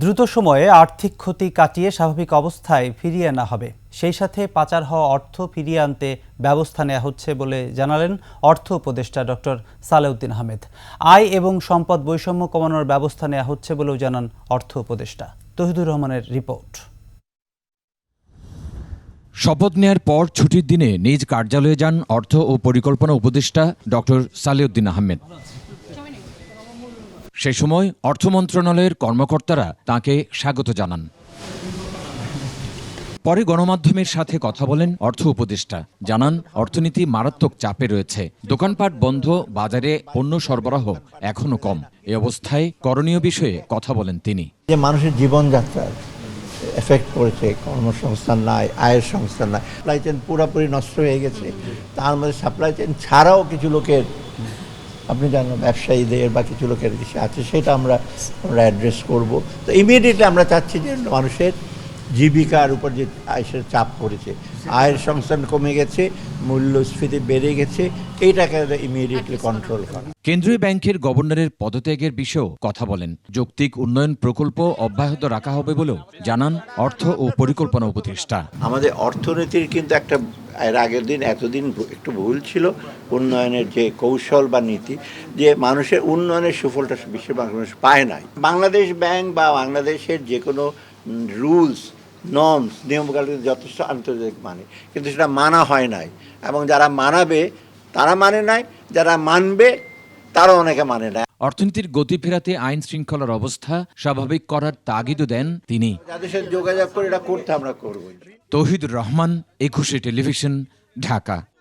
দ্রুত সময়ে আর্থিক ক্ষতি কাটিয়ে স্বাভাবিক অবস্থায় ফিরিয়ে আনা হবে। সেই সাথে পাচার হওয়া অর্থ ফিরিয়ে আনতে ব্যবস্থা নেওয়া হচ্ছে বলে জানালেন অর্থ উপদেষ্টা ডক্টর সালেউদ্দিন আহমেদ। আয় এবং সম্পদ বৈষম্য কমানোর ব্যবস্থা নেওয়া হচ্ছে বলেও জানান অর্থ উপদেষ্টা। তহিদুর রহমানের রিপোর্ট। শপথ নেয়ার পর ছুটির দিনে নিজ কার্যালয়ে যান অর্থ ও পরিকল্পনা উপদেষ্টা ডক্টর সালেউদ্দিন আহমেদ। সে সময় অর্থ মন্ত্রণালয়ের কর্মকর্তারা তাকে স্বাগত জানান। পরে গণমাধ্যমের সাথে কথা বলেন অর্থ উপদেষ্টা। জানান, অর্থনীতি মারাত্মক চাপে রয়েছে। দোকানপাট বন্ধ, বাজারে পণ্য সরবরাহ এখনও কম। এ অবস্থায় করণীয় বিষয়ে কথা বলেন তিনি। যে মানুষের জীবনযাত্রার এফেক্ট পড়েছে কর্মসংস্থান নাই, আয়ের সংস্থান নাই সাপ্লাই চেন পুরোপুরি নষ্ট হয়ে গেছে, তার মধ্যে সাপ্লাই চেন ছাড়াও কিছু লোকের আপনি জানেন ব্যবসায়ীদের বা কিছু লোকের দেশে আছে, সেটা আমরা আমরা অ্যাড্রেস করব। তো ইমিডিয়েটলি আমরা চাচ্ছি যে মানুষের জীবিকার উপর যে আয়ের চাপ পড়েছে আয়ের সংস্থান কমে গেছে মূল্যস্ফীতি বেড়ে গেছে এইটাকে ইমিডিয়েটলি কন্ট্রোল করা। কেন্দ্রীয় ব্যাংকের গভর্নরের পদত্যাগের বিষয়েও কথা বলেন। যৌক্তিক উন্নয়ন প্রকল্প অব্যাহত রাখা হবে বলেও জানান অর্থ ও পরিকল্পনা উপদেষ্টা। আমাদের অর্থনীতির কিন্তু একটা এর আগের দিন এতদিন একটু ভুল ছিল উন্নয়নের যে কৌশল বা নীতি যে মানুষের উন্নয়নের সুফলটা বেশিরভাগ মানুষ পায় নাই। বাংলাদেশ ব্যাংক বা বাংলাদেশের যে কোনো রুলস নর্মস নিয়মকানুন যথেষ্ট আন্তর্জাতিক মানে। কিন্তু সেটা মানা হয় নাই। এবং যারা মানাবে তারা মানে নাই। যারা মানবে তারা অনেকে মানে নাই। অর্থনীতির গতি ফেরাতে আইন শৃঙ্খলার অবস্থা স্বাভাবিক করার তাগিদও দেন তিনি। যাদের সাথে যোগাযোগ করে এটা করতে আমরা করব। তহিদুর রহমান একুশে টেলিভিশন ঢাকা।